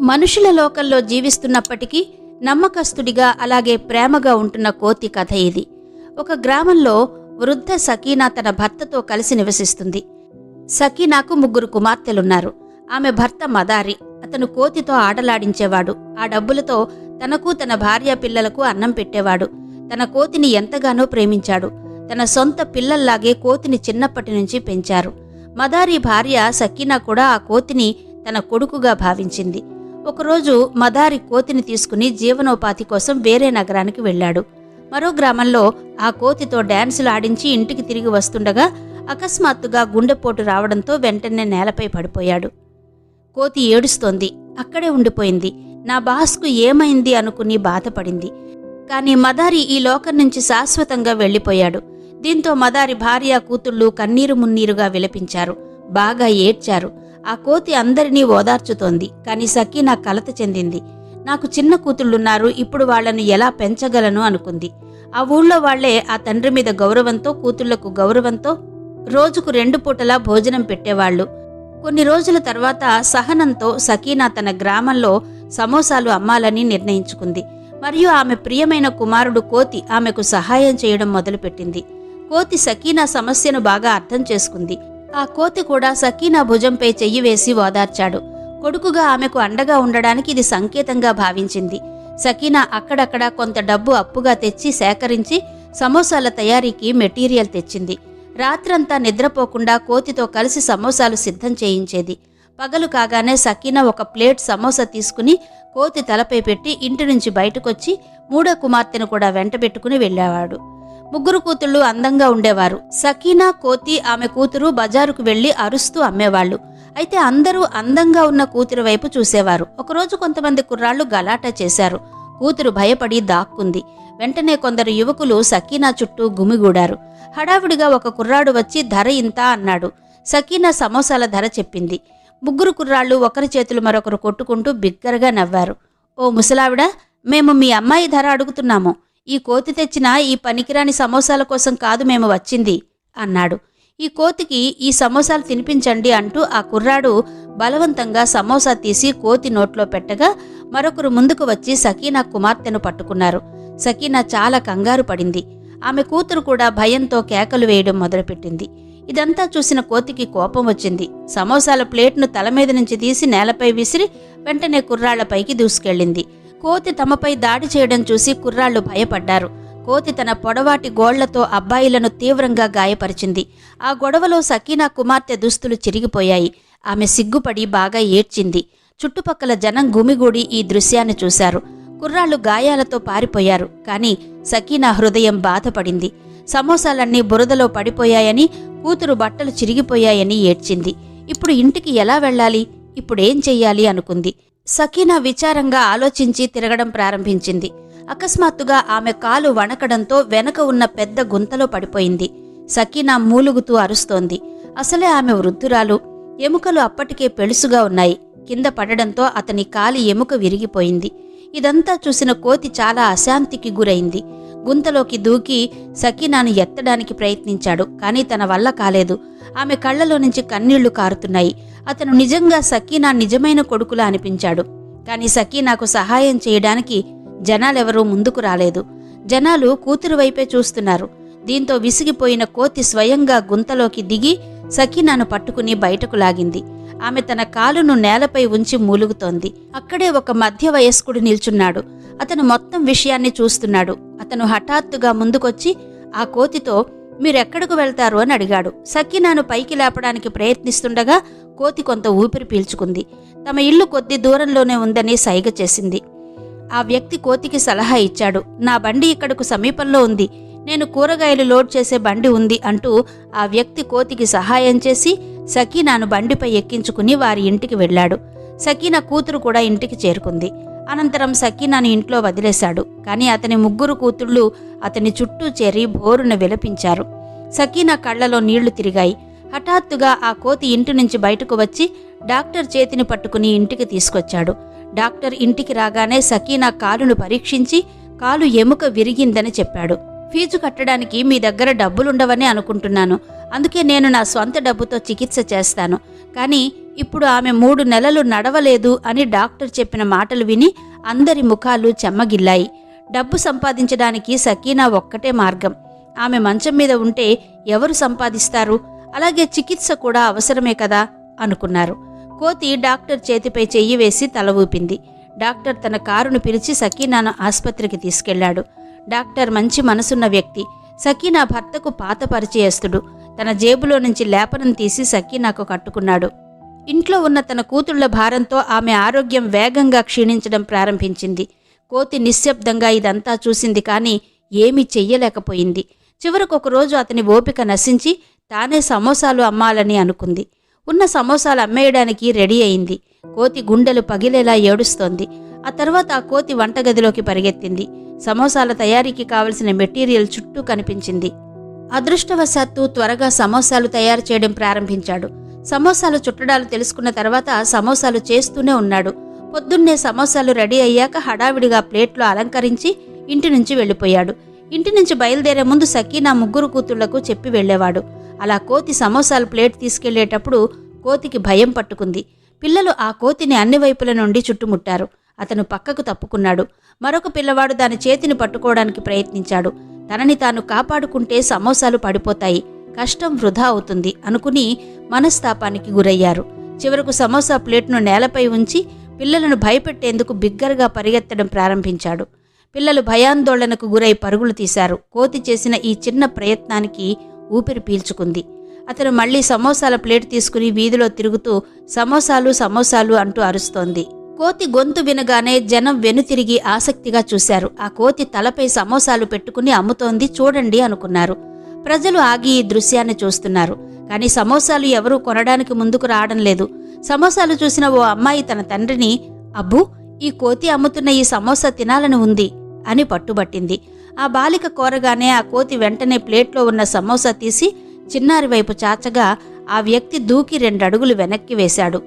మనుషుల లోకంలో జీవిస్తున్నప్పటికీ నమ్మకస్తుడిగా అలాగే ప్రేమగా ఉంటున్న కోతి కథ ఇది. ఒక గ్రామంలో వృద్ధ సకీనా తన భర్తతో కలిసి నివసిస్తుంది. సకీనాకు ముగ్గురు కుమార్తెలున్నారు. ఆమె భర్త మదారి. అతను కోతితో ఆటలాడించేవాడు. ఆ డబ్బులతో తనకు తన భార్య పిల్లలకు అన్నం పెట్టేవాడు. తన కోతిని ఎంతగానో ప్రేమించాడు. తన సొంత పిల్లల్లాగే కోతిని చిన్నప్పటి నుంచి పెంచారు. మదారి భార్య సకీనా కూడా ఆ కోతిని తన కొడుకుగా భావించింది. ఒకరోజు మదారి కోతిని తీసుకుని జీవనోపాధి కోసం వేరే నగరానికి వెళ్ళాడు. మరో గ్రామంలో ఆ కోతితో డ్యాన్సులు ఆడించి ఇంటికి తిరిగి వస్తుండగా అకస్మాత్తుగా గుండెపోటు రావడంతో వెంటనే నేలపై పడిపోయాడు. కోతి ఏడుస్తోంది. అక్కడే ఉండిపోయింది. నా బాస్కు ఏమైంది అనుకుని బాధపడింది. కానీ మదారి ఈ లోకం నుంచి శాశ్వతంగా వెళ్ళిపోయాడు. దీంతో మదారి భార్య కూతుళ్ళు కన్నీరు మున్నీరుగా విలపించారు. బాగా ఏడ్చారు. ఆ కోతి అందరినీ ఓదార్చుతోంది. కానీ సఖీ నా కలత చెందింది. నాకు చిన్న కూతుళ్ళున్నారు. ఇప్పుడు వాళ్ళను ఎలా పెంచగలను అనుకుంది. ఆ ఊళ్ళో వాళ్ళే ఆ తండ్రి మీద గౌరవంతో కూతుళ్ళకు గౌరవంతో రోజుకు రెండు పూటలా భోజనం పెట్టేవాళ్ళు కొన్ని రోజుల తర్వాత సహనంతో సకీనా తన గ్రామంలో సమోసాలు అమ్మాలని నిర్ణయించుకుంది. మరియు ఆమె ప్రియమైన కుమారుడు కోతి ఆమెకు సహాయం చేయడం మొదలుపెట్టింది. కోతి సకీనా సమస్యను బాగా అర్థం చేసుకుంది. ఆ కోతి కూడా సకీనా భుజంపై చెయ్యి వేసి ఓదార్చాడు. కొడుకుగా ఆమెకు అండగా ఉండడానికి ఇది సంకేతంగా భావించింది. సకీనా అక్కడక్కడ కొంత డబ్బు అప్పుగా తెచ్చి సేకరించి సమోసాల తయారీకి మెటీరియల్ తెచ్చింది. రాత్రంతా నిద్రపోకుండా కోతితో కలిసి సమోసాలు సిద్ధం చేయించేది. పగలు కాగానే సకీనా ఒక ప్లేట్ సమోసా తీసుకుని కోతి తలపై పెట్టి ఇంటి నుంచి బయటకొచ్చి మూడో కుమార్తెను కూడా వెంటబెట్టుకుని వెళ్ళేవాడు. ముగ్గురు కూతుళ్ళు అందంగా ఉండేవారు. సకీనా కోతి ఆమె కూతురు బజారుకు వెళ్ళి అరుస్తూ అమ్మేవాళ్ళు అయితే అందరూ అందంగా ఉన్న కూతురు వైపు చూసేవారు. ఒకరోజు కొంతమంది కుర్రాళ్ళు గలాటా చేశారు. కూతురు భయపడి దాక్కుంది. వెంటనే కొందరు యువకులు సకీనా చుట్టూ గుమిగూడారు. హడావుడిగా ఒక కుర్రాడు వచ్చి ధర ఇంత అన్నాడు. సకీనా సమోసాల ధర చెప్పింది. ముగ్గురు కుర్రాళ్ళు ఒకరి చేతులు మరొకరు కొట్టుకుంటూ బిగ్గరగా నవ్వారు. ఓ ముసలావిడ మేము మీ అమ్మాయి ధర అడుగుతున్నాము. ఈ కోతి తెచ్చిన ఈ పనికిరాని సమోసాల కోసం కాదు మేము వచ్చింది అన్నాడు. ఈ కోతికి ఈ సమోసాలు తినిపించండి అంటూ ఆ కుర్రాడు బలవంతంగా సమోసా తీసి కోతి నోట్లో పెట్టగా మరొకరు ముందుకు వచ్చి సకీనా కుమార్తెను పట్టుకున్నారు. సకీనా చాలా కంగారు పడింది. ఆమె కూతురు కూడా భయంతో కేకలు వేయడం మొదలుపెట్టింది. ఇదంతా చూసిన కోతికి కోపం వచ్చింది. సమోసాల ప్లేట్ను తల మీద నుంచి తీసి నేలపై విసిరి వెంటనే కుర్రాళ్ళపైకి దూసుకెళ్ళింది. కోతి తమపై దాడి చేయడం చూసి కుర్రాళ్ళు భయపడ్డారు. కోతి తన పొడవాటి గోళ్ళతో అబ్బాయిలను తీవ్రంగా గాయపరిచింది. ఆ గొడవలో సకీనా కుమార్తె దుస్తులు చిరిగిపోయాయి. ఆమె సిగ్గుపడి బాగా ఏడ్చింది. చుట్టుపక్కల జనం గుమిగూడి ఈ దృశ్యాన్ని చూశారు. కుర్రాళ్ళు గాయాలతో పారిపోయారు కానీ సకీనా హృదయం బాధపడింది. సమోసాలన్నీ బురదలో పడిపోయాయని కూతురు బట్టలు చిరిగిపోయాయని ఏడ్చింది. ఇప్పుడు ఇంటికి ఎలా వెళ్ళాలి? ఇప్పుడేం చెయ్యాలి? అనుకుంది. సకీనా విచారంగా ఆలోచించి తిరగడం ప్రారంభించింది. అకస్మాత్తుగా ఆమె కాలు వణకడంతో వెనక ఉన్న పెద్ద గుంతలో పడిపోయింది. సకీనా మూలుగుతూ అరుస్తోంది. అసలే ఆమె వృద్ధురాలు. ఎముకలు అప్పటికే పెళుసుగా ఉన్నాయి. కింద పడడంతో అతని కాలి ఎముక విరిగిపోయింది. ఇదంతా చూసిన కోతి చాలా అశాంతికి గురైంది. గుంతలోకి దూకి సకీనాను ఎత్తడానికి ప్రయత్నించాడు కానీ తన వల్ల కాలేదు. ఆమె కళ్ళలో నుంచి కన్నీళ్ళు కారుతున్నాయి. అతను నిజంగా సకీనా నిజమైన కొడుకులా అనిపించాడు. కాని సకీనాకు సహాయం చేయడానికి జనాలెవరూ ముందుకు రాలేదు. జనాలు కూతురు వైపే చూస్తున్నారు. దీంతో విసిగిపోయిన కోతి స్వయంగా గుంతలోకి దిగి సకీనాను పట్టుకుని బయటకు లాగింది. ఆమె తన కాలును నేలపై ఉంచి మూలుగుతోంది. అక్కడే ఒక మధ్య వయస్కుడు నిల్చున్నాడు. అతను మొత్తం విషయాన్ని చూస్తున్నాడు. అతను హఠాత్తుగా ముందుకొచ్చి ఆ కోతితో మీరెక్కడకు వెళ్తారు అని అడిగాడు. సకీనాను పైకి లేపడానికి ప్రయత్నిస్తుండగా కోతి కొంత ఊపిరి పీల్చుకుంది. తమ ఇల్లు కొద్ది దూరంలోనే ఉందని సైగ చేసింది. ఆ వ్యక్తి కోతికి సలహా ఇచ్చాడు. నా బండి ఇక్కడకు సమీపంలో ఉంది. నేను కూరగాయలు లోడ్ చేసే బండి ఉంది అంటూ ఆ వ్యక్తి కోతికి సహాయం చేసి సకీనాను బండిపై ఎక్కించుకుని వారి ఇంటికి వెళ్ళాడు. సకీనా కూతురు కూడా ఇంటికి చేరుకుంది. అనంతరం సకీనాను ఇంట్లో వదిలేశాడు. కానీ అతని ముగ్గురు కూతుళ్ళు అతని చుట్టూ చేరి బోరున విలపించారు. సకీనా కళ్ళలో నీళ్ళు తిరిగాయి. హఠాత్తుగా ఆ కోతి ఇంటి నుంచి బయటకు వచ్చి డాక్టర్ చేతిని పట్టుకుని ఇంటికి తీసుకొచ్చాడు. డాక్టర్ ఇంటికి రాగానే సకీనా కాలును పరీక్షించి కాలు ఎముక విరిగిందని చెప్పాడు. ఫీజు కట్టడానికి మీ దగ్గర డబ్బులుండవని అనుకుంటున్నాను. అందుకే నేను నా స్వంత డబ్బుతో చికిత్స చేస్తాను. కానీ ఇప్పుడు ఆమె మూడు నెలలు నడవలేదు అని డాక్టర్ చెప్పిన మాటలు విని అందరి ముఖాలు చెమ్మగిల్లాయి. డబ్బు సంపాదించడానికి సకీనా ఒక్కటే మార్గం. ఆమె మంచం మీద ఉంటే ఎవరు సంపాదిస్తారు? అలాగే చికిత్స కూడా అవసరమే కదా? అనుకున్నారు. కోతి డాక్టర్ చేతిపై చెయ్యి వేసి తల ఊపింది. డాక్టర్ తన కారును పిలిచి సకీనాను ఆసుపత్రికి తీసుకెళ్ళాడు. డాక్టర్ మంచి మనసున్న వ్యక్తి. సకీనా భర్తకు పాత పరిచయస్తుడు. తన జేబులో నుంచి లేపనం తీసి సకీనాకు కట్టుకున్నాడు. ఇంట్లో ఉన్న తన కూతుళ్ళ భారంతో ఆమె ఆరోగ్యం వేగంగా క్షీణించడం ప్రారంభించింది. కోతి నిశ్శబ్దంగా ఇదంతా చూసింది కానీ ఏమీ చెయ్యలేకపోయింది. చివరకు ఒకరోజు అతని ఓపిక నశించి తానే సమోసాలు అమ్మాలని అనుకుంది. ఉన్న సమోసాలు అమ్మేయడానికి రెడీ అయింది. కోతి గుండెలు పగిలేలా ఏడుస్తోంది. ఆ తర్వాత ఆ కోతి వంటగదిలోకి పరిగెత్తింది. సమోసాల తయారీకి కావలసిన మెటీరియల్ చుట్టూ కనిపించింది. అదృష్టవశాత్తు త్వరగా సమోసాలు తయారు చేయడం ప్రారంభించాడు. సమోసాలు చుట్టడాలు తెలుసుకున్న తర్వాత సమోసాలు చేస్తూనే ఉన్నాడు. పొద్దున్నే సమోసాలు రెడీ అయ్యాక హడావిడిగా ప్లేట్లో అలంకరించి ఇంటి నుంచి వెళ్ళిపోయాడు. ఇంటి నుంచి బయలుదేరే ముందు సకీనా ముగ్గురు కూతుళ్ళకు చెప్పి వెళ్ళేవాడు. అలా కోతి సమోసాలు ప్లేట్ తీసుకెళ్ళేటప్పుడు కోతికి భయం పట్టుకుంది. పిల్లలు ఆ కోతిని అన్ని వైపుల నుండి చుట్టుముట్టారు. అతను పక్కకు తప్పుకున్నాడు. మరొక పిల్లవాడు దాని చేతిని పట్టుకోవడానికి ప్రయత్నించాడు. తనని తాను కాపాడుకుంటే సమోసాలు పడిపోతాయి. కష్టం వృధా అవుతుంది అనుకుని మనస్తాపానికి గురయ్యారు. చివరకు సమోసా ప్లేట్ను నేలపై ఉంచి పిల్లలను భయపెట్టేందుకు బిగ్గరగా పరిగెత్తడం ప్రారంభించాడు. పిల్లలు భయాందోళనకు గురై పరుగులు తీశారు. కోతి చేసిన ఈ చిన్న ప్రయత్నానికి ఊపిరి పీల్చుకుంది. అతను మళ్ళీ సమోసాల ప్లేట్ తీసుకుని వీధిలో తిరుగుతూ సమోసాలు సమోసాలు అంటూ అరుస్తోంది. కోతి గొంతు వినగానే జనం వెనుతిరిగి ఆసక్తిగా చూశారు. ఆ కోతి తలపై సమోసాలు పెట్టుకుని అమ్ముతోంది చూడండి అనుకున్నారు. ప్రజలు ఆగి ఈ దృశ్యాన్ని చూస్తున్నారు. కానీ సమోసాలు ఎవరూ కొనడానికి ముందుకు రావడం లేదు. సమోసాలు చూసిన ఓ అమ్మాయి తన తండ్రిని అబ్బు ఈ కోతి అమ్ముతున్న ఈ సమోసా తినాలని ఉంది అని పట్టుబట్టింది. ఆ బాలిక కోరగానే ఆ కోతి వెంటనే ప్లేట్లో ఉన్న సమోసా తీసి చిన్నారి వైపు చాచగా ఆ వ్యక్తి దూకి రెండడుగులు వెనక్కి వేశాడు.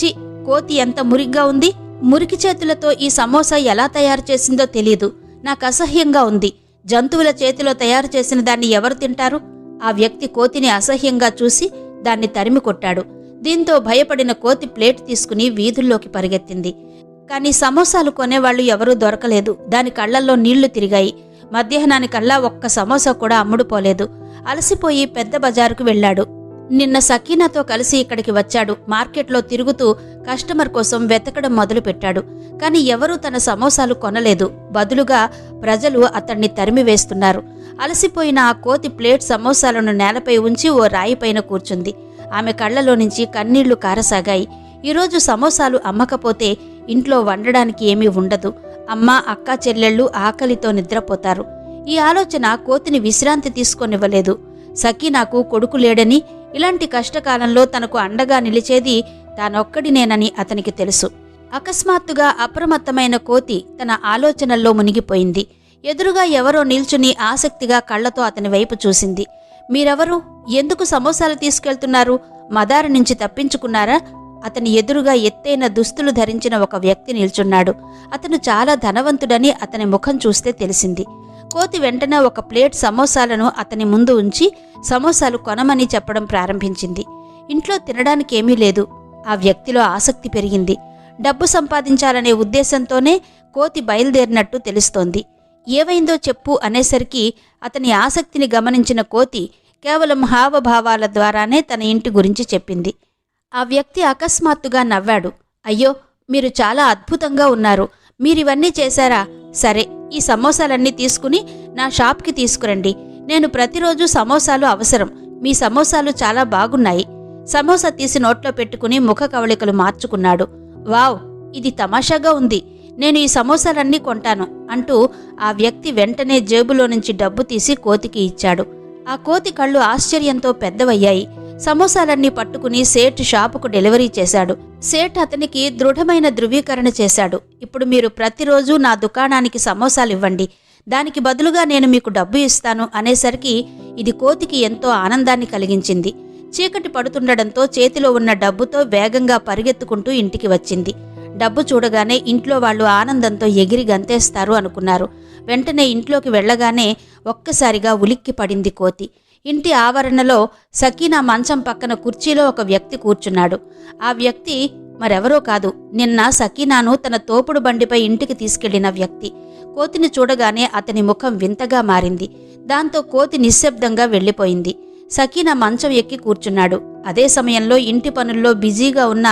చి కోతి ఎంత మురిగ్గా ఉంది? మురికి చేతులతో ఈ సమోసా ఎలా తయారు చేసిందో తెలియదు నాకు అసహ్యంగా ఉంది. జంతువుల చేతిలో తయారు చేసిన దాన్ని ఎవరు తింటారు? ఆ వ్యక్తి కోతిని అసహ్యంగా చూసి దాన్ని తరిమి కొట్టాడు. దీంతో భయపడిన కోతి ప్లేట్ తీసుకుని వీధుల్లోకి పరిగెత్తింది. కానీ సమోసాలు కొనేవాళ్ళు ఎవరూ దొరకలేదు. దాని కళ్ళల్లో నీళ్ళు తిరిగాయి. మధ్యాహ్నానికల్లా ఒక్క సమోసా కూడా అమ్ముడుపోలేదు. అలసిపోయి పెద్ద బజారుకు వెళ్ళాడు. నిన్న సకీనాతో కలిసి ఇక్కడికి వచ్చాడు. మార్కెట్లో తిరుగుతూ కస్టమర్ కోసం వెతకడం మొదలుపెట్టాడు. కానీ ఎవరూ తన సమోసాలు కొనలేదు. బదులుగా ప్రజలు అతన్ని తరిమివేస్తున్నారు. అలసిపోయిన ఆ కోతి ప్లేట్ సమోసాలను నేలపై ఉంచి ఓ రాయిపైన కూర్చుంది. ఆమె కళ్ళలో నుంచి కన్నీళ్ళు కారసాగాయి. ఈరోజు సమోసాలు అమ్మకపోతే ఇంట్లో వండడానికి ఏమీ ఉండదు. అమ్మ అక్క చెల్లెళ్ళు ఆకలితో నిద్రపోతారు. ఈ ఆలోచన కోతిని విశ్రాంతి తీసుకొనివ్వలేదు. సకీనాకు కొడుకు లేడని ఇలాంటి కష్టకాలంలో తనకు అండగా నిలిచేది తానొక్కడినేనని అతనికి తెలుసు. అకస్మాత్తుగా అప్రమత్తమైన కోతి తన ఆలోచనల్లో మునిగిపోయింది. ఎదురుగా ఎవరో నిల్చుని ఆసక్తిగా కళ్ళతో అతని వైపు చూసింది. మీరెవరు? ఎందుకు సమోసాలు తీసుకెళ్తున్నారు? మదారు నుంచి తప్పించుకున్నారా? అతని ఎదురుగా ఎత్తైన దుస్తులు ధరించిన ఒక వ్యక్తి నిల్చున్నాడు. అతను చాలా ధనవంతుడని అతని ముఖం చూస్తే తెలిసింది. కోతి వెంటనే ఒక ప్లేట్ సమోసాలను అతని ముందు ఉంచి సమోసాలు కొనమని చెప్పడం ప్రారంభించింది. ఇంట్లో తినడానికి ఏమీ లేదు. ఆ వ్యక్తిలో ఆసక్తి పెరిగింది. డబ్బు సంపాదించాలనే ఉద్దేశంతోనే కోతి బయలుదేరినట్టు తెలుస్తోంది. ఏవైందో చెప్పు అనేసరికి అతని ఆసక్తిని గమనించిన కోతి కేవలం హావభావాల ద్వారానే తన ఇంటి గురించి చెప్పింది. ఆ వ్యక్తి అకస్మాత్తుగా నవ్వాడు. అయ్యో మీరు చాలా అద్భుతంగా ఉన్నారు. మీరివన్నీ చేశారా? సరే ఈ సమోసాలన్నీ తీసుకుని నా షాప్కి తీసుకురండి. నేను ప్రతిరోజు సమోసాలు అవసరం. మీ సమోసాలు చాలా బాగున్నాయి. సమోసా తీసి నోట్లో పెట్టుకుని ముఖ కవళికలు మార్చుకున్నాడు. వావ్! ఇది తమాషాగా ఉంది. నేను ఈ సమోసాలన్నీ కొంటాను అంటూ ఆ వ్యక్తి వెంటనే జేబులో నుంచి డబ్బు తీసి కోతికి ఇచ్చాడు. ఆ కోతి కళ్ళు ఆశ్చర్యంతో పెద్దవయ్యాయి. సమోసాలన్నీ పట్టుకుని సేట్ షాపుకు డెలివరీ చేశాడు. సేట్ అతనికి దృఢమైన ధృవీకరణ చేశాడు. ఇప్పుడు మీరు ప్రతిరోజు నా దుకాణానికి సమోసాలు ఇవ్వండి. దానికి బదులుగా నేను మీకు డబ్బు ఇస్తాను అనేసరికి ఇది కోతికి ఎంతో ఆనందాన్ని కలిగించింది. చీకటి పడుతుండడంతో చేతిలో ఉన్న డబ్బుతో వేగంగా పరిగెత్తుకుంటూ ఇంటికి వచ్చింది. డబ్బు చూడగానే ఇంట్లో వాళ్ళు ఆనందంతో ఎగిరి గంతేస్తారు అనుకున్నారు. వెంటనే ఇంట్లోకి వెళ్ళగానే ఒక్కసారిగా ఉలిక్కి పడింది కోతి. ఇంటి ఆవరణలో సకీనా మంచం పక్కన కుర్చీలో ఒక వ్యక్తి కూర్చున్నాడు. ఆ వ్యక్తి మరెవరో కాదు నిన్న సకీనాను తన తోపుడు బండిపై ఇంటికి తీసుకెళ్ళిన వ్యక్తి. కోతిని చూడగానే అతని ముఖం వింతగా మారింది. దాంతో కోతి నిశ్శబ్దంగా వెళ్ళిపోయింది. సకీనా మంచం ఎక్కి కూర్చున్నాడు. అదే సమయంలో ఇంటి పనుల్లో బిజీగా ఉన్న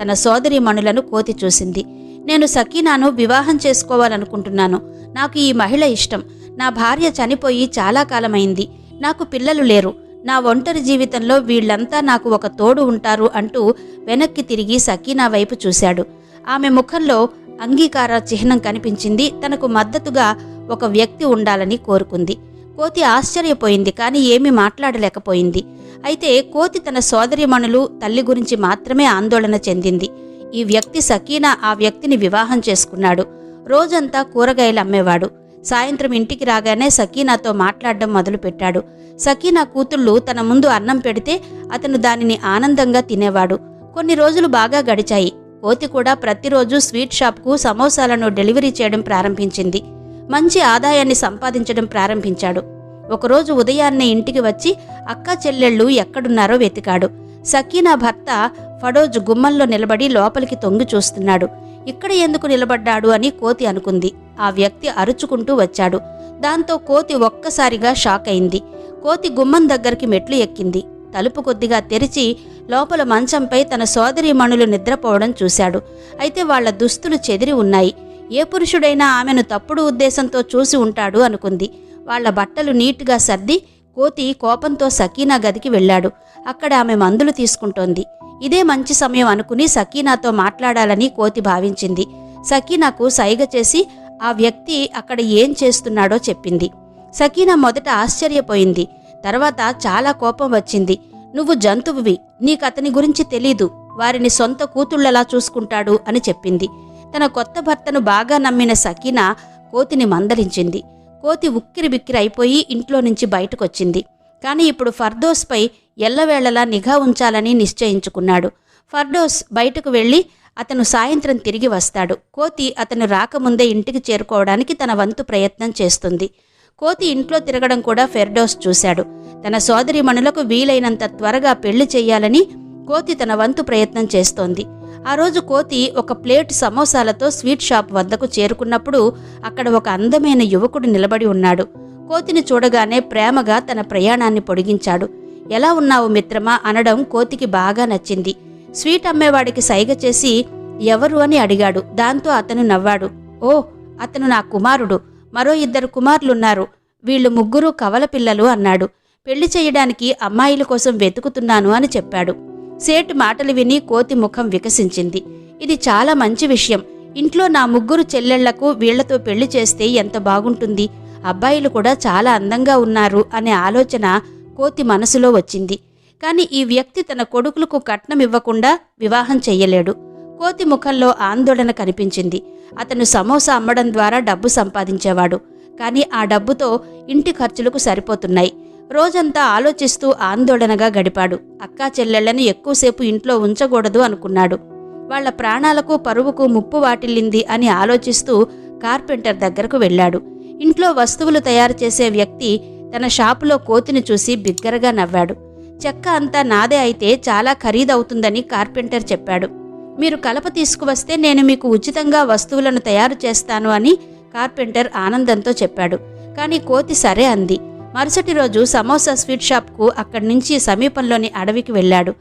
తన సోదరి మణులను కోతి చూసింది. నేను సకీనాను వివాహం చేసుకోవాలనుకుంటున్నాను. నాకు ఈ మహిళ ఇష్టం. నా భార్య చనిపోయి చాలా కాలమైంది. నాకు పిల్లలు లేరు. నా ఒంటరి జీవితంలో వీళ్ళంతా నాకు ఒక తోడు ఉంటారు అంటూ వెనక్కి తిరిగి సకీనా వైపు చూశాడు. ఆమె ముఖంలో అంగీకార చిహ్నం కనిపించింది. తనకు మద్దతుగా ఒక వ్యక్తి ఉండాలని కోరుకుంది. కోతి ఆశ్చర్యపోయింది కానీ ఏమీ మాట్లాడలేకపోయింది. అయితే కోతి తన సోదరిమణులు తల్లి గురించి మాత్రమే ఆందోళన చెందింది. ఈ వ్యక్తి సకీనా ఆ వ్యక్తిని వివాహం చేసుకున్నాడు. రోజంతా కూరగాయలు అమ్మేవాడు. సాయంత్రం ఇంటికి రాగానే సకీనాతో మాట్లాడడం మొదలుపెట్టాడు. సకీనా కూతుళ్ళు తన ముందు అన్నం పెడితే అతను దానిని ఆనందంగా తినేవాడు. కొన్ని రోజులు బాగా గడిచాయి. కోతి కూడా ప్రతిరోజు స్వీట్ షాప్కు సమోసాలను డెలివరీ చేయడం ప్రారంభించింది. మంచి ఆదాయాన్ని సంపాదించడం ప్రారంభించాడు. ఒకరోజు ఉదయాన్నే ఇంటికి వచ్చి అక్క చెల్లెళ్ళు ఎక్కడున్నారో వెతికాడు. సకీనా భర్త ఫడోజ్ గుమ్మంలో నిలబడి లోపలికి తొంగి చూస్తున్నాడు. ఇక్కడ ఎందుకు నిలబడ్డాడు అని కోతి అనుకుంది. ఆ వ్యక్తి అరుచుకుంటూ వచ్చాడు. దాంతో కోతి ఒక్కసారిగా షాక్ అయింది. కోతి గుమ్మం దగ్గరికి మెట్లు ఎక్కింది. తలుపు కొద్దిగా తెరిచి లోపల మంచంపై తన సోదరీమణులు నిద్రపోవడం చూశాడు. అయితే వాళ్ళ దుస్తులు చెదిరి ఉన్నాయి. ఏ పురుషుడైనా ఆమెను తప్పుడు ఉద్దేశంతో చూసి ఉంటాడు అనుకుంది. వాళ్ళ బట్టలు నీట్గా సర్ది కోతి కోపంతో సకీనా గదికి వెళ్ళాడు. అక్కడ ఆమె మందులు తీసుకుంటోంది. ఇదే మంచి సమయం అనుకుని సకీనాతో మాట్లాడాలని కోతి భావించింది. సకీనాకు సైగ చేసి ఆ వ్యక్తి అక్కడ ఏం చేస్తున్నాడో చెప్పింది. సకీనా మొదట ఆశ్చర్యపోయింది. తర్వాత చాలా కోపం వచ్చింది. నువ్వు జంతువువి నీకు అతని గురించి తెలీదు. వారిని సొంత కూతుళ్ళలా చూసుకుంటాడు అని చెప్పింది. తన కొత్త భర్తను బాగా నమ్మిన సకీనా కోతిని మందలించింది. కోతి ఉక్కిరి బిక్కిరి అయిపోయి ఇంట్లో నుంచి బయటకొచ్చింది. కానీ ఇప్పుడు ఫర్దోస్పై ఎల్లవేళలా నిఘా ఉంచాలని నిశ్చయించుకున్నాడు. ఫర్డోస్ బయటకు వెళ్ళి అతను సాయంత్రం తిరిగి వస్తాడు. కోతి అతను రాకముందే ఇంటికి చేరుకోవడానికి తన వంతు ప్రయత్నం చేస్తుంది. కోతి ఇంట్లో తిరగడం కూడా ఫెర్డోస్ చూశాడు. తన సోదరి సోదరిమణులకు వీలైనంత త్వరగా పెళ్ళి చేయాలని కోతి తన వంతు ప్రయత్నం చేస్తోంది. ఆ రోజు కోతి ఒక ప్లేట్ సమోసాలతో స్వీట్ షాప్ వద్దకు చేరుకున్నప్పుడు అక్కడ ఒక అందమైన యువకుడు నిలబడి ఉన్నాడు. కోతిని చూడగానే ప్రేమగా తన ప్రయాణాన్ని పొడిగించాడు. ఎలా ఉన్నావు మిత్రమా? అనడం కోతికి బాగా నచ్చింది. స్వీట్ అమ్మేవాడికి సైగ చేసి ఎవరు అని అడిగాడు. దాంతో అతను నవ్వాడు. ఓ అతను నా కుమారుడు. మరో ఇద్దరు కుమారులున్నారు. వీళ్ళు ముగ్గురు కవల పిల్లలు అన్నాడు. పెళ్ళి చేయడానికి అమ్మాయిల కోసం వెతుకుతున్నాను అని చెప్పాడు. సేటు మాటలు విని కోతి ముఖం వికసించింది. ఇది చాలా మంచి విషయం. ఇంట్లో నా ముగ్గురు చెల్లెళ్ళకు వీళ్ళతో పెళ్ళి చేస్తే ఎంత బాగుంటుంది? అబ్బాయిలు కూడా చాలా అందంగా ఉన్నారు అనే ఆలోచన కోతి మనసులో వచ్చింది. కాని ఈ వ్యక్తి తన కొడుకులకు కట్నం ఇవ్వకుండా వివాహం చెయ్యలేడు. కోతి ముఖంలో ఆందోళన కనిపించింది. అతను సమోసా అమ్మడం ద్వారా డబ్బు సంపాదించేవాడు. కానీ ఆ డబ్బుతో ఇంటి ఖర్చులకు సరిపోతున్నాయి. రోజంతా ఆలోచిస్తూ ఆందోళనగా గడిపాడు. అక్కా చెల్లెళ్ళను ఎక్కువసేపు ఇంట్లో ఉంచకూడదు అనుకున్నాడు. వాళ్ళ ప్రాణాలకు పరువుకు ముప్పు వాటిల్లింది అని ఆలోచిస్తూ కార్పెంటర్ దగ్గరకు వెళ్ళాడు. ఇంట్లో వస్తువులు తయారు చేసే వ్యక్తి తన షాపులో కోతిని చూసి బిగ్గరగా నవ్వాడు. చెక్క అంతా నాదే అయితే చాలా ఖరీదవుతుందని కార్పెంటర్ చెప్పాడు. మీరు కలప తీసుకువస్తే నేను మీకు ఉచితంగా వస్తువులను తయారు చేస్తాను అని కార్పెంటర్ ఆనందంతో చెప్పాడు. కానీ కోతి సరే అంది. మరుసటి రోజు సమోసా స్వీట్ షాప్కు అక్కడి నుంచి సమీపంలోని అడవికి వెళ్ళాడు.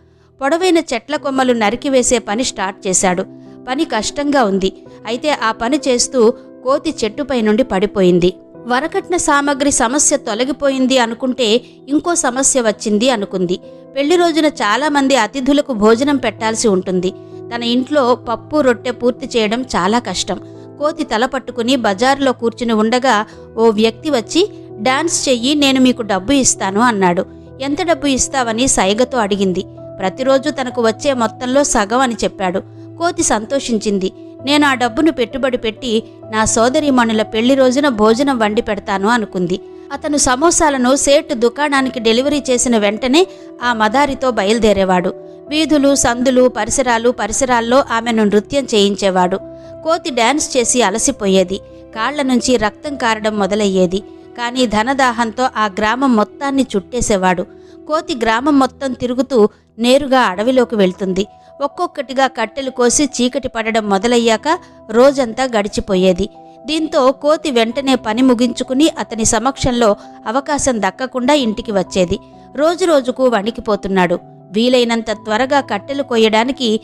పొడవైన చెట్ల కొమ్మలు నరికివేసే పని స్టార్ట్ చేశాడు. పని కష్టంగా ఉంది. అయితే ఆ పని చేస్తూ కోతి చెట్టుపై నుండి పడిపోయింది. వరకట్న సామగ్రి సమస్య తొలగిపోయింది అనుకుంటే ఇంకో సమస్య వచ్చింది అనుకుంది. పెళ్ళి రోజున చాలా మంది అతిథులకు భోజనం పెట్టాల్సి ఉంటుంది. తన ఇంట్లో పప్పు రొట్టె పూర్తి చేయడం చాలా కష్టం. కోతి తల పట్టుకుని బజారులో కూర్చుని ఉండగా ఓ వ్యక్తి వచ్చి డాన్స్ చెయ్యి నేను మీకు డబ్బు ఇస్తాను అన్నాడు. ఎంత డబ్బు ఇస్తావని సైగతో అడిగింది. ప్రతిరోజు తనకు వచ్చే మొత్తంలో సగం అని చెప్పాడు. కోతి సంతోషించింది. నేను ఆ డబ్బును పెట్టుబడి పెట్టి నా సోదరిమణుల పెళ్ళి రోజున భోజనం వండి పెడతాను అనుకుంది. అతను సమోసాలను సేటు దుకాణానికి డెలివరీ చేసిన వెంటనే ఆ మదారితో బయలుదేరేవాడు. వీధులు సందులు పరిసరాలు పరిసరాల్లో ఆమెను నృత్యం చేయించేవాడు. కోతి డ్యాన్స్ చేసి అలసిపోయేది. కాళ్ళ నుంచి రక్తం కారడం మొదలయ్యేది. కానీ ధనదాహంతో ఆ గ్రామం మొత్తాన్ని చుట్టేసేవాడు. కోతి గ్రామం మొత్తం తిరుగుతూ నేరుగా అడవిలోకి వెళ్తుంది. ఒక్కొక్కటిగా కట్టెలు కోసి చీకటి పడడం మొదలయ్యాక రోజంతా గడిచిపోయేది. దీంతో కోతి వెంటనే పని ముగించుకుని అతని సమక్షంలో అవకాశం దక్కకుండా ఇంటికి వచ్చేది. రోజురోజుకు వణికిపోతున్నాడు. వీలైనంత త్వరగా కట్టెలు కొయ్యడానికి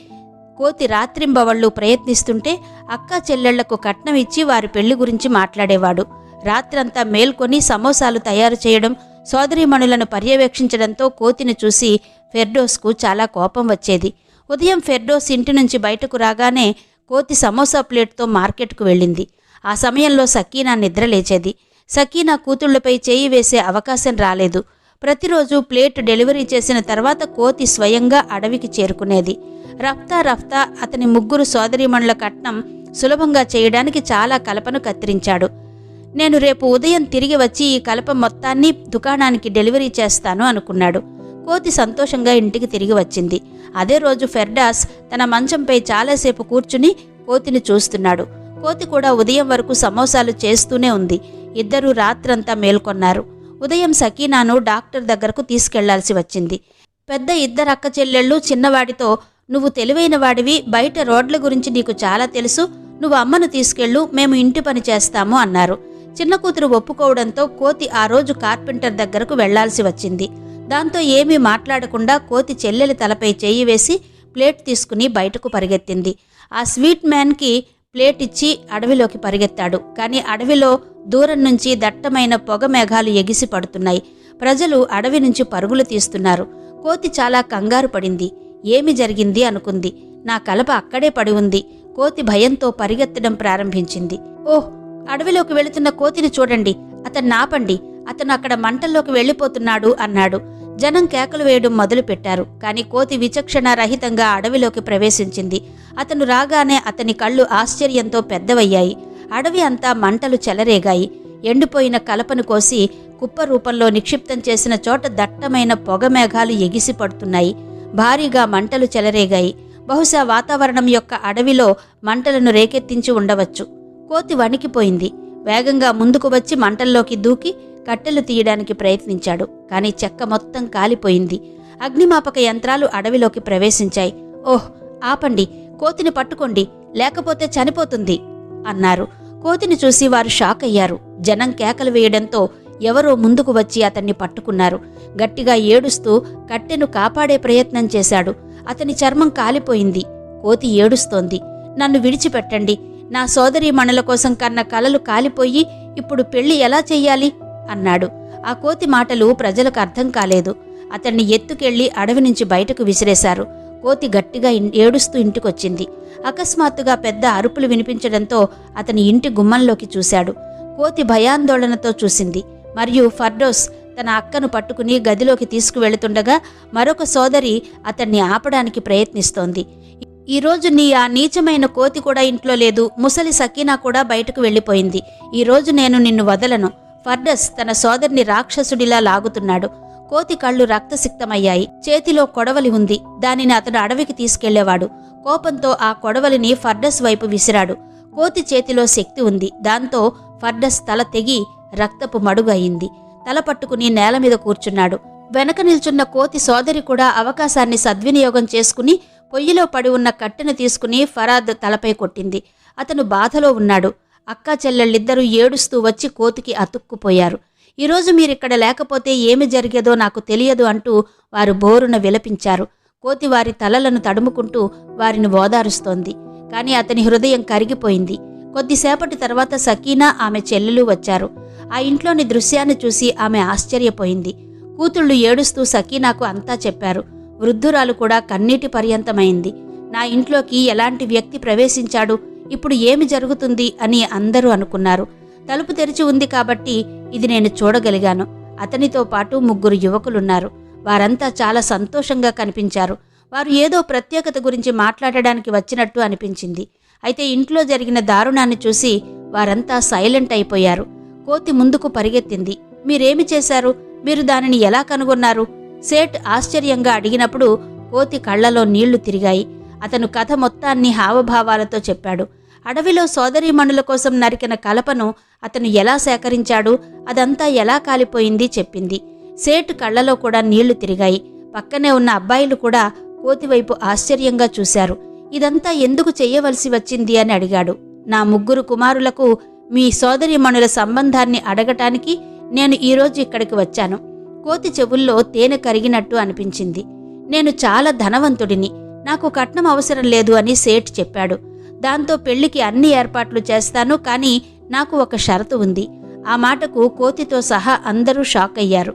కోతి రాత్రింబవళ్ళు ప్రయత్నిస్తుంటే అక్కా చెల్లెళ్ళకు కట్నం ఇచ్చి వారి పెళ్ళి గురించి మాట్లాడేవాడు. రాత్రంతా మేల్కొని సమోసాలు తయారు చేయడం సోదరీమణులను పర్యవేక్షించడంతో కోతిని చూసి ఫెర్డోస్కు చాలా కోపం వచ్చేది. ఉదయం ఫెర్డోస్ ఇంటి నుంచి బయటకు రాగానే కోతి సమోసా ప్లేట్తో మార్కెట్కు వెళ్ళింది. ఆ సమయంలో సకీనా నిద్రలేచేది సకీనా కూతుళ్ళపై చేయి వేసే అవకాశం రాలేదు. ప్రతిరోజు ప్లేట్ డెలివరీ చేసిన తర్వాత కోతి స్వయంగా అడవికి చేరుకునేది. రఫ్తా రఫ్తా అతని ముగ్గురు సోదరిమణుల కట్నం సులభంగా చేయడానికి చాలా కలపను కత్తిరించాడు. నేను రేపు ఉదయం తిరిగి వచ్చి ఈ కలప మొత్తాన్ని దుకాణానికి డెలివరీ చేస్తాను అనుకున్నాడు. కోతి సంతోషంగా ఇంటికి తిరిగి వచ్చింది. అదే రోజు ఫెర్డాస్ తన మంచంపై చాలాసేపు కూర్చుని కోతిని చూస్తున్నాడు. కోతి కూడా ఉదయం వరకు సమోసాలు చేస్తూనే ఉంది. ఇద్దరూ రాత్రంతా మేల్కొన్నారు. ఉదయం సకీనాను డాక్టర్ దగ్గరకు తీసుకెళ్ళాల్సి వచ్చింది. పెద్ద ఇద్దరు అక్క చెల్లెళ్ళు చిన్నవాడితో నువ్వు తెలివైన వాడివి బయట రోడ్ల గురించి నీకు చాలా తెలుసు నువ్వు అమ్మను తీసుకెళ్ళు మేము ఇంటి పని చేస్తాము అన్నారు. చిన్న కూతురు ఒప్పుకోవడంతో కోతి ఆ రోజు కార్పెంటర్ దగ్గరకు వెళ్ళాల్సి వచ్చింది. దాంతో ఏమీ మాట్లాడకుండా కోతి చెల్లెలి తలపై చేయి వేసి ప్లేట్ తీసుకుని బయటకు పరిగెత్తింది. ఆ స్వీట్ మ్యాన్కి ప్లేట్ ఇచ్చి అడవిలోకి పరిగెత్తాడు. కానీ అడవిలో దూరం నుంచి దట్టమైన పొగ మేఘాలు ఎగిసి పడుతున్నాయి. ప్రజలు అడవి నుంచి పరుగులు తీస్తున్నారు. కోతి చాలా కంగారు పడింది. ఏమి జరిగింది అనుకుంది. నా కలప అక్కడే పడి ఉంది. కోతి భయంతో పరిగెత్తడం ప్రారంభించింది. ఓహ్ అడవిలోకి వెళుతున్న కోతిని చూడండి. అతన్ని నాపండి అతను అక్కడ మంటల్లోకి వెళ్ళిపోతున్నాడు అన్నాడు. జనం కేకలు వేయడం మొదలుపెట్టారు. కానీ కోతి విచక్షణ రహితంగా అడవిలోకి ప్రవేశించింది. అతను రాగానే అతని కళ్ళు ఆశ్చర్యంతో పెద్దవయ్యాయి. అడవి అంతా మంటలు చెలరేగాయి. ఎండిపోయిన కలపను కోసి కుప్ప రూపంలో నిక్షిప్తం చేసిన చోట దట్టమైన పొగ మేఘాలు ఎగిసి పడుతున్నాయి. భారీగా మంటలు చెలరేగాయి. బహుశా వాతావరణం యొక్క అడవిలో మంటలను రేకెత్తించి ఉండవచ్చు. కోతి వణికిపోయింది. వేగంగా ముందుకు వచ్చి మంటల్లోకి దూకి కట్టెలు తీయడానికి ప్రయత్నించాడు కానీ చెక్క మొత్తం కాలిపోయింది. అగ్నిమాపక యంత్రాలు అడవిలోకి ప్రవేశించాయి. ఓహ్ ఆపండి కోతిని పట్టుకోండి లేకపోతే చనిపోతుంది అన్నారు. కోతిని చూసి వారు షాక్ అయ్యారు. జనం కేకలు వేయడంతో ఎవరో ముందుకు వచ్చి అతన్ని పట్టుకున్నారు. గట్టిగా ఏడుస్తూ కట్టెను కాపాడే ప్రయత్నం చేశాడు. అతని చర్మం కాలిపోయింది. కోతి ఏడుస్తోంది. నన్ను విడిచిపెట్టండి. నా సోదరి మణల కోసం కన్న కలలు కాలిపోయి ఇప్పుడు పెళ్ళి ఎలా చెయ్యాలి అన్నాడు. ఆ కోతి మాటలు ప్రజలకు అర్థం కాలేదు. అతన్ని ఎత్తుకెళ్ళి అడవి నుంచి బయటకు విసిరేశారు. కోతి గట్టిగా ఏడుస్తూ ఇంటికొచ్చింది. అకస్మాత్తుగా పెద్ద అరుపులు వినిపించడంతో అతని ఇంటి గుమ్మంలోకి చూశాడు. కోతి భయాందోళనతో చూసింది. మరియు ఫర్డోస్ తన అక్కను పట్టుకుని గదిలోకి తీసుకువెళుతుండగా మరొక సోదరి అతన్ని ఆపడానికి ప్రయత్నిస్తోంది. ఈ రోజు నీ ఆ నీచమైన కోతి కూడా ఇంట్లో లేదు. ముసలి సకీనా కూడా బయటకు వెళ్ళిపోయింది. ఈరోజు నేను నిన్ను వదలను. ఫర్డస్ తన సోదరిని రాక్షసుడిలా లాగుతున్నాడు. కోతి కళ్ళు రక్తసిక్తమయ్యాయి. చేతిలో కొడవలి ఉంది. దానిని అతడు అడవికి తీసుకెళ్ళేవాడు. కోపంతో ఆ కొడవలిని ఫర్డస్ వైపు విసిరాడు. కోతి చేతిలో శక్తి ఉంది. దాంతో ఫర్డస్ తల తెగి రక్తపు మడుగయింది తల పట్టుకుని నేల మీద కూర్చున్నాడు. వెనక నిల్చున్న కోతి సోదరి కూడా అవకాశాన్ని సద్వినియోగం చేసుకుని పొయ్యిలో పడి ఉన్న కట్టెను తీసుకుని ఫరాద్ తలపై కొట్టింది. అతను బాధలో ఉన్నాడు. అక్క చెల్లెళ్ళిద్దరూ ఏడుస్తూ వచ్చి కోతికి అతుక్కుపోయారు. ఈరోజు మీరిక్కడ లేకపోతే ఏమి జరిగేదో నాకు తెలియదు అంటూ వారు బోరున విలపించారు. కోతి వారి తలలను తడుముకుంటూ వారిని ఓదారుస్తోంది. కానీ అతని హృదయం కరిగిపోయింది. కొద్దిసేపటి తర్వాత సకీనా ఆమె చెల్లెలు వచ్చారు. ఆ ఇంట్లోని దృశ్యాన్ని చూసి ఆమె ఆశ్చర్యపోయింది. కూతుళ్ళు ఏడుస్తూ సకీనాకు అంతా చెప్పారు. వృద్ధురాలు కూడా కన్నీటి పర్యంతమైంది. నా ఇంట్లోకి ఎలాంటి వ్యక్తి ప్రవేశించాడు? ఇప్పుడు ఏమి జరుగుతుంది అని అందరూ అనుకున్నారు. తలుపు తెరిచి ఉంది కాబట్టి ఇది నేను చూడగలిగాను. అతనితో పాటు ముగ్గురు యువకులున్నారు. వారంతా చాలా సంతోషంగా కనిపించారు. వారు ఏదో ప్రత్యేకత గురించి మాట్లాడడానికి వచ్చినట్టు అనిపించింది. అయితే ఇంట్లో జరిగిన దారుణాన్ని చూసి వారంతా సైలెంట్ అయిపోయారు. కోతి ముందుకు పరిగెత్తింది. మీరేమి చేశారు? మీరు దానిని ఎలా కనుగొన్నారు? సేట్ ఆశ్చర్యంగా అడిగినప్పుడు కోతి కళ్ళలో నీళ్ళు తిరిగాయి. అతను కథ మొత్తాన్ని హావభావాలతో చెప్పాడు. అడవిలో సోదరీమణుల కోసం నరికిన కలపను అతను ఎలా సేకరించాడు? అదంతా ఎలా కాలిపోయింది? చెప్పింది. సేటు కళ్ళలో కూడా నీళ్ళు తిరిగాయి. పక్కనే ఉన్న అబ్బాయిలు కూడా కోతివైపు ఆశ్చర్యంగా చూశారు. ఇదంతా ఎందుకు చెయ్యవలసి వచ్చింది అని అడిగాడు. నా ముగ్గురు కుమారులకు మీ సోదరీమణుల సంబంధాన్ని అడగటానికి నేను ఈరోజు ఇక్కడికి వచ్చాను. కోతి చెవుల్లో తేనె కరిగినట్టు అనిపించింది. నేను చాలా ధనవంతుడిని. నాకు కట్నం అవసరం లేదు అని సేట్ చెప్పాడు. దాంతో పెళ్ళికి అన్ని ఏర్పాట్లు చేస్తాను కానీ నాకు ఒక షరతు ఉంది. ఆ మాటకు కోతితో సహా అందరూ షాక్ అయ్యారు.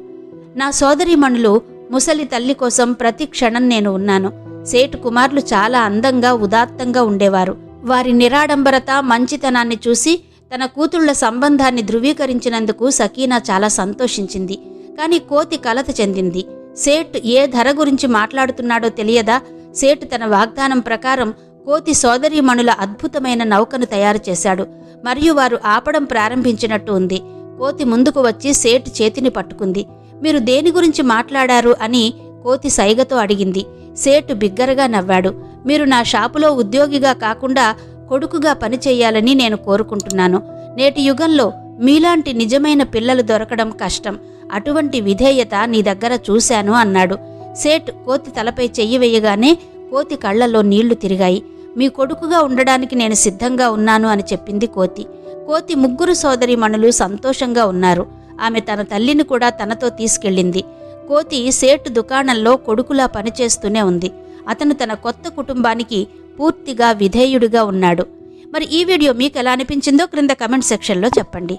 నా సోదరీమణులు ముసలి తల్లి కోసం ప్రతి క్షణం నేను ఉన్నాను. సేటు కుమార్లు చాలా అందంగా ఉదాత్తంగా ఉండేవారు. వారి నిరాడంబరత మంచితనాన్ని చూసి తన కూతుళ్ళ సంబంధాన్ని ధృవీకరించినందుకు సకీనా చాలా సంతోషించింది. కానీ కోతి కలత చెందింది. సేట్ ఏ ధర గురించి మాట్లాడుతున్నాడో తెలియదా? సేట్ తన వాగ్దానం ప్రకారం కోతి సోదరీమణుల అద్భుతమైన నౌకను తయారు చేశాడు. మరియు వారు ఆపడం ప్రారంభించినట్టు ఉంది. కోతి ముందుకు వచ్చి సేట్ చేతిని పట్టుకుంది. మీరు దేని గురించి మాట్లాడారు అని కోతి సైగతో అడిగింది. సేటు బిగ్గరగా నవ్వాడు. మీరు నా షాపులో ఉద్యోగిగా కాకుండా కొడుకుగా పనిచేయాలని నేను కోరుకుంటున్నాను. నేటి యుగంలో మీలాంటి నిజమైన పిల్లలు దొరకడం కష్టం. అటువంటి విధేయత నీ దగ్గర చూశాను అన్నాడు. సేట్ కోతి తలపై చెయ్యి వేయగానే కోతి కళ్ళలో నీళ్ళు తిరిగాయి. మీ కొడుకుగా ఉండడానికి నేను సిద్ధంగా ఉన్నాను అని చెప్పింది కోతి. కోతి ముగ్గురు సోదరిమణులు సంతోషంగా ఉన్నారు. ఆమె తన తల్లిని కూడా తనతో తీసుకెళ్ళింది. కోతి సేటు దుకాణంలో కొడుకులా పనిచేస్తూనే ఉంది. అతను తన కొత్త కుటుంబానికి పూర్తిగా విధేయుడిగా ఉన్నాడు. మరి ఈ వీడియో మీకు ఎలా అనిపించిందో క్రింద కమెంట్ సెక్షన్లో చెప్పండి.